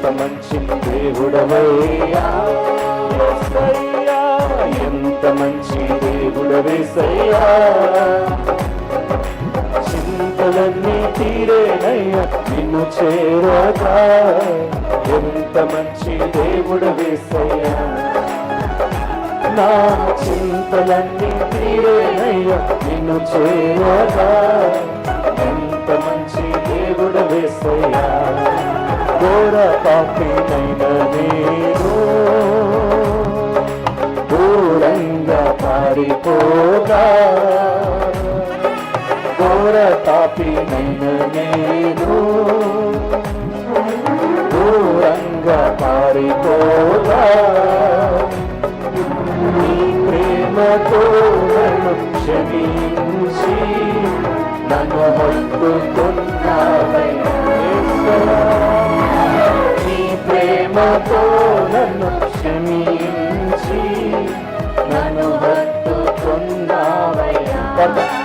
ఎంత మంచి దేవుడవయ్యా? ఎంత మంచి దేవుడవేసయ్యా చింతలన్నీ తీరేనయ్యా నిన్ను చేరాక. ఎంత మంచి దేవుడు వేసయ్యా నా చింతలన్నీ తీరేనయ్యా నిన్ను చేరాక. ఎంత మంచి దేవుడు వేసయ్యా ఘోర పాపినైన నేను దూరంగా పారిపోగా ఘోర తాపినైన నేను.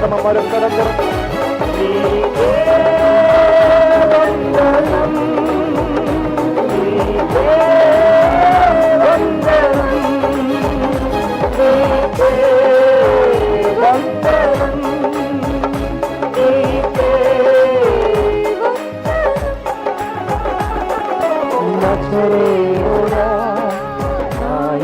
நம்ம மரம் கடந்தோம்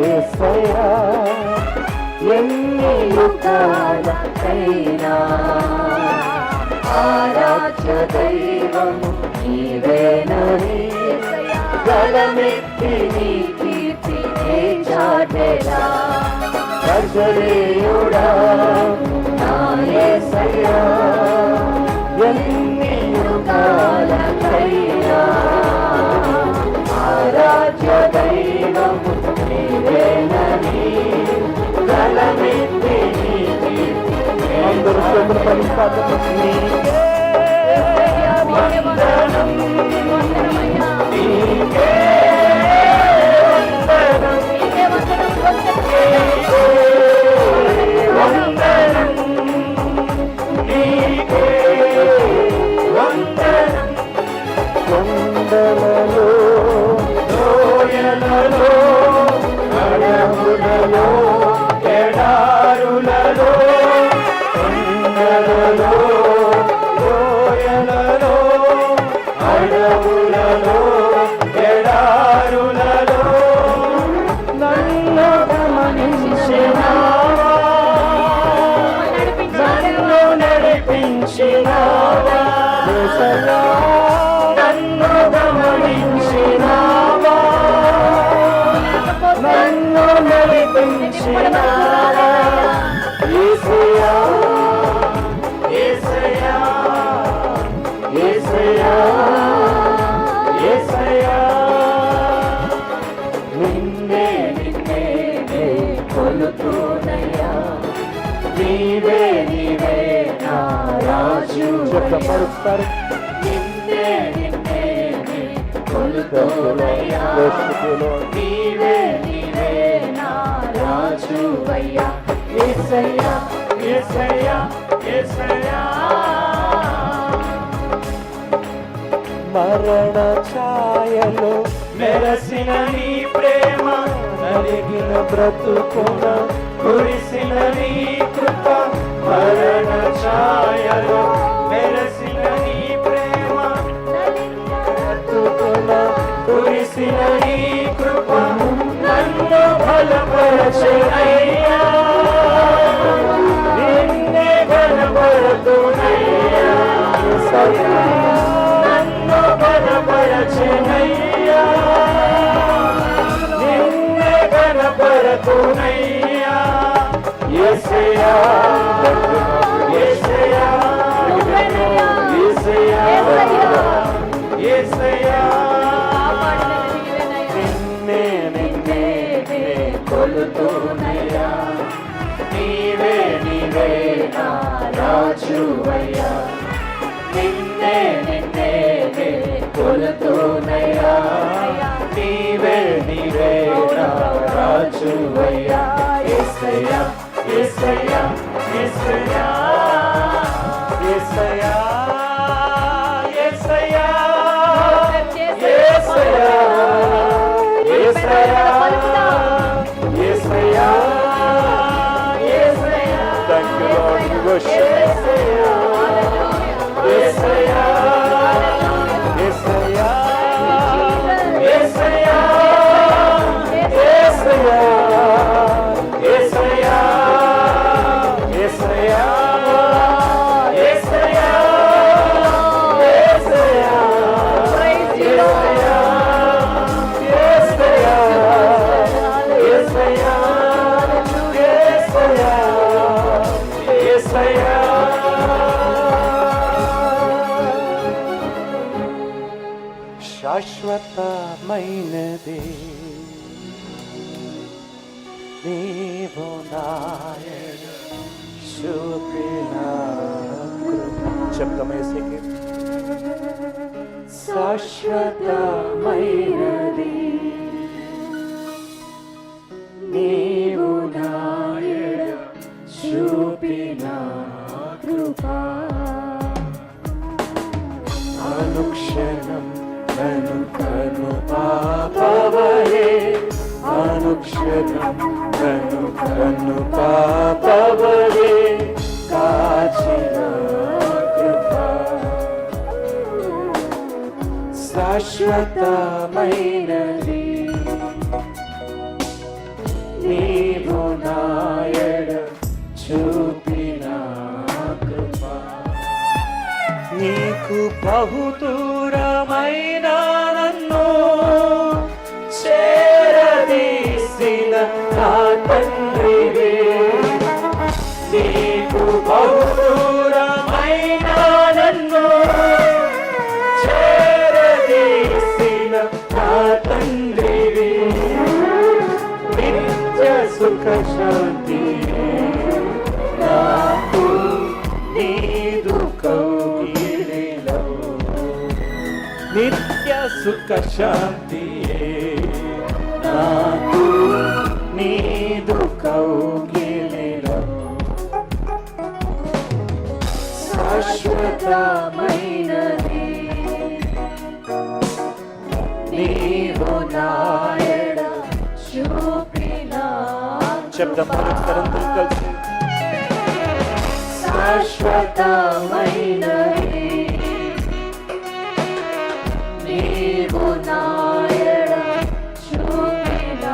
Yes, I am. Yes, I am. నీకే ఆరాధ్య దైవము నీవేనని గలమెత్తి నీ చాటెలా ఎన్ని యుగాలకైనా ఆరాధ్య దైవము కీర్తినే అందరూ శ్రమను ఫలిస్తాను యేసయ్యా. నిన్నే నిన్నే నే అయ్యా యేసయ్యా యేసయ్యా మరణ ఛాయలో మెరసిన నీ ప్రేమ నలిగిన బ్రతుకున కురిసిన నీ కృప. మరణ ఛాయలో మెరసిన నీ ప్రేమ బ్రతుకున కురిసిన నీ కృప. నన్ను బలపరచే నీవే నీవే నా రాజువయ్యా. നിന്നെ നിന്നെ കൊലുത്തുണയാ നീവേ നീവേ രാജുവയ്യാ യേസയ്യാ യേസയ്യാ യേസയ്യാ യേസയ്യാ യേസയ്യാ യേസയ്യാ യേസയ്യാ శాశ్వతమైనది నీవు నాయడు చూపిన శబ్దమేసేకి శాశ్వతమైనది అనుక్షణం నన్ను కను పాపవలే కాచిన కృప శాశ్వతమైనది. నీవు నాయడ చూపిన కృప. నీకు బహుదూరమైన నన్ను చేసిన నా తండ్రివే నీకు బహుదూరమైన నన్ను చేరదీసిన నా తండ్రివే నిత్య సుఖ శాంతి నాకు నీదు కౌగిలిలో నిత్య సుఖ శాంతి శాశ్వతమైనది నీవు నాయడ చూపిన చెప్దాం పరస్పరం కలిసి. శాశ్వతమైనది. నీవు నాయడ చూపిన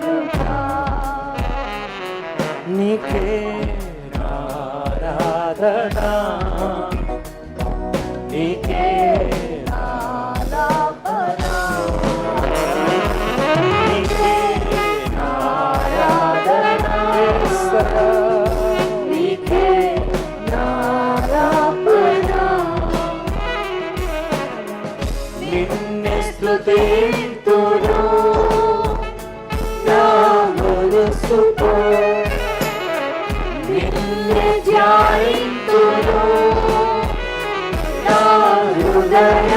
కృపా. నీకే ఆరాధనా. Thank you.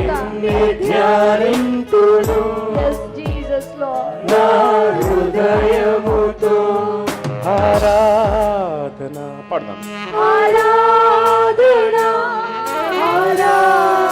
నిన్నే ధ్యానింతును. నా హృదయముతో ఆరాధన. పడదాం. ఆరాధన ఆరాధన.